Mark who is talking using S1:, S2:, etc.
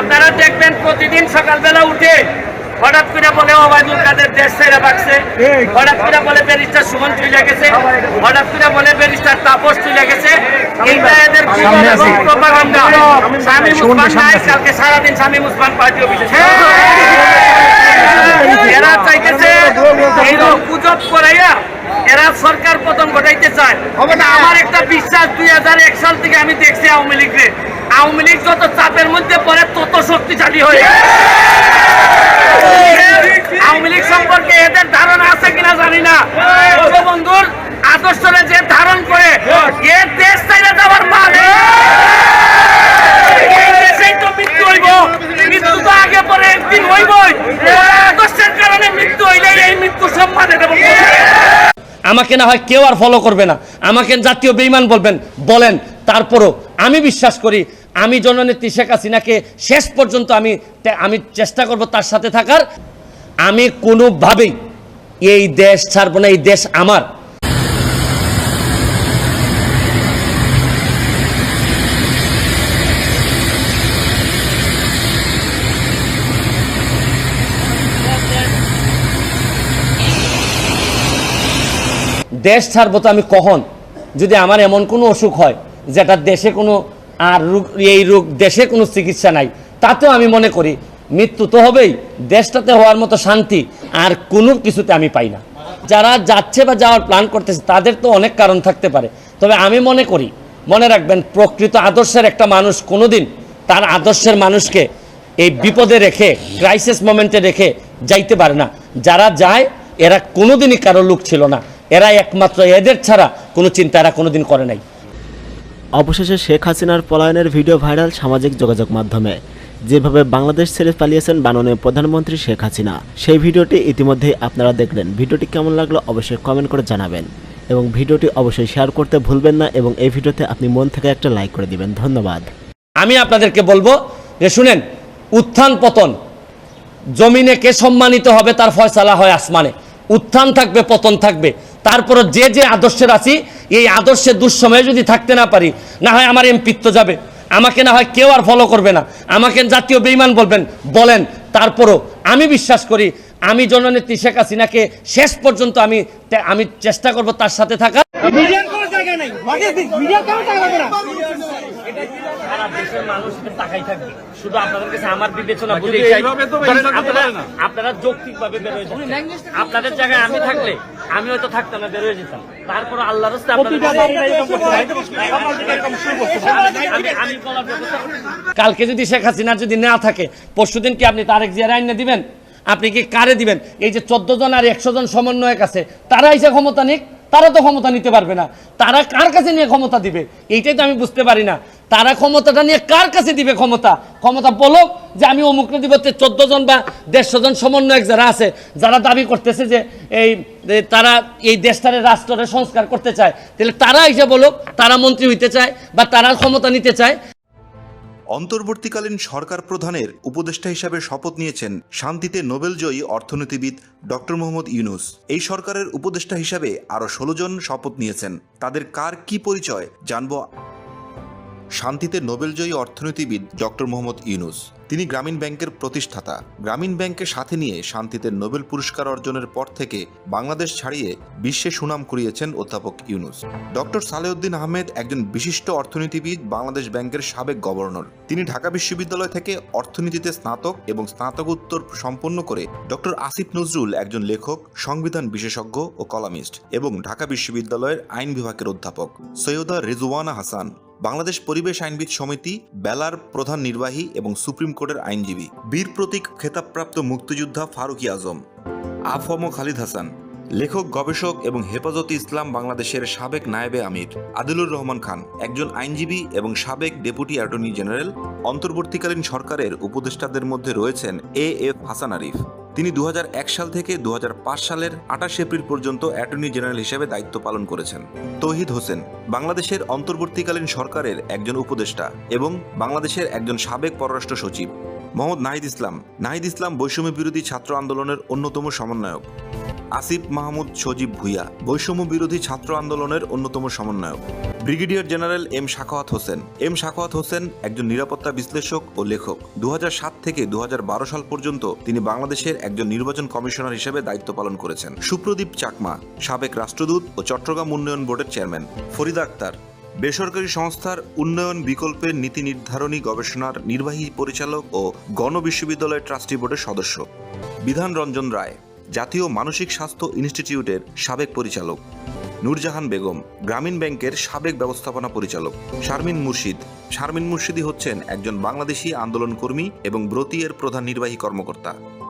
S1: আপনারা দেখবেন প্রতিদিন সকালবেলা উঠে হঠাৎ করে বলে ওবায়দুল কাদের দেশ ছেড়ে বাকছে হঠাৎ করে বলে ব্যারিস্টার সুমন চলে গেছে। হঠাৎ করে বলে ব্যারিস্টার তাপস চলে গেছে। এইটা এদের স্বামী নাই কালকে সারাদিন স্বামী মুসলমান পার্টি অফিসে। এরা চাইতেছে এইরকম গুজব করাইয়া এরা সরকার পতন ঘটাইতে চায়। না। আমার একটা বিশ্বাস দুই হাজার এক সাল থেকে আমি দেখছি আওয়ামী লীগকে আওয়ামী লীগ যত চাপের মধ্যে পড়ে, তত শক্তিশালী হয়ে আওয়ামী লীগ সম্পর্কে এদের ধারণা আছে কিনা জানি না। বন্ধুর, আদর্শরে যে ধারণ করে, এ দেশ চাইলে যাওয়ার দেব।
S2: আমাকে না হয় কেউ আর ফলো করবে না। আমাকে জাতীয় বেইমান বলবেন, বলেন, তারপরও আমি বিশ্বাস করি আমি জননেত্রী শেখ হাসিনাকে শেষ পর্যন্ত আমি আমি চেষ্টা করব তার সাথে থাকার। আমি কোনোভাবেই এই দেশ ছাড়বো না, এই দেশ আমার। দেশ ছাড়বো তো আমি কখন? যদি আমার এমন কোনো অসুখ হয়, যেটা দেশে কোনো আর রোগ এই রোগ দেশে কোনো চিকিৎসা নাই। তাতেও আমি মনে করি, মৃত্যু তো হবেই, দেশটাতে হওয়ার মতো শান্তি আর কোনো কিছুতে আমি পাই না। যারা যাচ্ছে বা যাওয়ার প্ল্যান করতেছে, তাদের তো অনেক কারণ থাকতে পারে। তবে আমি মনে করি, মনে রাখবেন, প্রকৃত আদর্শের একটা মানুষ কোনোদিন তার আদর্শের মানুষকে এই বিপদে রেখে ক্রাইসিস মোমেন্টে রেখে যাইতে পারে না। যারা যায়, এরা কোনোদিনই কারও লোক ছিল না। এরা একমাত্র এদের ছাড়া কোনো চিন্তা এরা কোনোদিন করে নাই।
S3: অবশেষে শেখ হাসিনার পলায়নের ভিডিও ভাইরাল সামাজিক যোগাযোগ মাধ্যমে। যেভাবে বাংলাদেশ ছেড়ে পালিয়েছেন মাননীয় প্রধানমন্ত্রী শেখ হাসিনা, সেই ভিডিওটি ইতিমধ্যেই আপনারা দেখলেন। ভিডিওটি কেমন লাগল অবশ্যই কমেন্ট করে জানাবেন এবং ভিডিওটি অবশ্যই শেয়ার করতে ভুলবেন না এবং এই ভিডিওতে আপনি মন থেকে একটা লাইক করে দিবেন। ধন্যবাদ।
S2: আমি আপনাদেরকে বলব যে শুনেন, উত্থান পতন। জমিনে কে সম্মানিত হবে তার ফয়সালা হয় আসমানে। উত্থান থাকবে, পতন থাকবে। তারপর যে যে আদর্শের আছি, এই আদর্শে দুঃসময়ে যদি থাকতে না পারি, না হয় আমার এমপিত্ব যাবে। আমাকে না হয় কেউ আর ফলো করবে না। আমাকে জাতীয় বেইমান বলবেন, বলেন। তারপরও আমি বিশ্বাস করি, আমি জননেত্রী শেখ হাসিনাকে শেষ পর্যন্ত আমি আমি চেষ্টা করব তার সাথে থাকার। সারা দেশের মানুষ তাকাই থাকবে। শুধু আপনাদের কাছে আমার বিবেচনা
S4: কিন্তু এইভাবে তো ব্যবসা করতে পারে না।
S2: আপনারা যৌক্তিক ভাবে বেরোয় আপনাদের জায়গায় আমি থাকলে আমি হয়তো থাকতাম না বেরোয় যেতাম। তারপর আল্লাহর। কালকে যদি শেখ হাসিনা যদি না থাকে পরশুদিন কি আপনি তারেক জিয়ার আইনে দিবেন? আপনি কি কারে দিবেন? এই যে চোদ্দ জন আর একশো জন সমন্বয়ক আছে তারা এসে ক্ষমতা নিক। তারা তো ক্ষমতা নিতে পারবে না। তারা কার কাছে নিয়ে ক্ষমতা দিবে? এইটাই তো আমি বুঝতে পারি না। তারা ক্ষমতাটা নিয়ে কার কাছে দিবে ক্ষমতা? ক্ষমতা বলো যে আমি অমুকরে দিব চোদ্দ জন বা দেড়শো জন সমন্বয়ক যারা আছে, যারা দাবি করতেছে যে এই তারা এই দেশটারে রাষ্ট্রের সংস্কার করতে চায়, তাহলে তারা এসে বলো তারা মন্ত্রী হইতে চায় বা তারা ক্ষমতা নিতে চায়।
S5: অন্তর্বর্তীকালীন সরকার প্রধানের উপদেষ্টা হিসাবে শপথ নিয়েছেন শান্তিতে নোবেলজয়ী অর্থনীতিবিদ ডক্টর মোহাম্মদ ইউনুস। এই সরকারের উপদেষ্টা হিসাবে আরও ষোলো জন শপথ নিয়েছেন। তাদের কার কি পরিচয় জানব শান্তিতে নোবেলজয়ী অর্থনীতিবিদ ডক্টর মোহাম্মদ ইউনুস। তিনি গ্রামীণ ব্যাংকের প্রতিষ্ঠাতা। গ্রামীণ ব্যাংকের সাথে নিয়ে শান্তিতে নোবেল পুরস্কার অর্জনের পর থেকে বাংলাদেশ ছাড়িয়ে বিশ্বে সুনাম কুড়িয়েছেন অধ্যাপক ইউনুস। ডক্টর সালেউদ্দিন আহমেদ একজন বিশিষ্ট অর্থনীতিবিদ, বাংলাদেশ ব্যাংকের সাবেক গভর্নর। তিনি ঢাকা বিশ্ববিদ্যালয় থেকে অর্থনীতিতে স্নাতক এবং স্নাতকোত্তর সম্পন্ন করে ডক্টর আসিফ নজরুল একজন লেখক, সংবিধান বিশেষজ্ঞ ও কলামিস্ট এবং ঢাকা বিশ্ববিদ্যালয়ের আইন বিভাগের অধ্যাপক। সৈয়দা রেজওয়ানা হাসান বাংলাদেশ পরিবেশ আইনবিদ সমিতি, বেলার প্রধান নির্বাহী এবং সুপ্রিম কোর্টের আইনজীবী। বীর প্রতীক খেতাবপ্রাপ্ত মুক্তিযোদ্ধা ফারুকি আজম। আফম খালিদ হাসান। লেখক, গবেষক এবং হেফাজতে ইসলাম বাংলাদেশের সাবেক নায়েবে আমির আদিলুর রহমান খান। একজন আইনজীবী এবং সাবেক ডেপুটি অ্যাটর্নি জেনারেল। অন্তর্বর্তীকালীন সরকারের উপদেষ্টাদের মধ্যে রয়েছেন এ এফ হাসান আরিফ। তিনি দু হাজার এক সাল থেকে দু হাজার পাঁচ সালের আঠাশ এপ্রিল পর্যন্ত অ্যাটর্নি জেনারেল হিসেবে দায়িত্ব পালন করেছেন। তৌহিদ হোসেন, বাংলাদেশের অন্তর্বর্তীকালীন সরকারের একজন উপদেষ্টা এবং বাংলাদেশের একজন সাবেক পররাষ্ট্র সচিব। মোহাম্মদ নাহিদ ইসলাম নাহিদ ইসলাম বৈষম্য বিরোধী ছাত্র আন্দোলনের অন্যতম সমন্বয়ক। আসিফ মাহমুদ, সজীব ভুইয়া, বৈষম্য বিরোধী ছাত্র আন্দোলনের অন্যতম সমন্বয়ক। Brigadier general M Shakhawat Hossain. M Shakhawat Hossain একজন নিরাপত্তা বিশ্লেষক ও লেখক। দু হাজার সাত থেকে দু হাজার বারো সাল পর্যন্ত তিনি বাংলাদেশের একজন নির্বাচন কমিশনার হিসেবে দায়িত্ব পালন করেছেন। সুপ্রদীপ চাকমা, সাবেক রাষ্ট্রদূত ও চট্টগ্রাম উন্নয়ন বোর্ডের চেয়ারম্যান। ফরিদা আক্তার, বেসরকারি সংস্থার উন্নয়ন বিকল্পের নীতি নির্ধারণী গবেষণার নির্বাহী পরিচালক ও গণ বিশ্ববিদ্যালয় ট্রাস্টি বোর্ডের সদস্য। বিধান রঞ্জন রায় জাতীয় মানসিক স্বাস্থ্য ইনস্টিটিউটের সাবেক পরিচালক। নূরজাহান বেগম, গ্রামীণ ব্যাংকের সাবেক ব্যবস্থাপনা পরিচালক। শারমিন মুর্শিদ, শারমিন মুর্শিদি হচ্ছেন একজন বাংলাদেশি আন্দোলনকর্মী এবং ব্রতিয়ের প্রধান নির্বাহী কর্মকর্তা।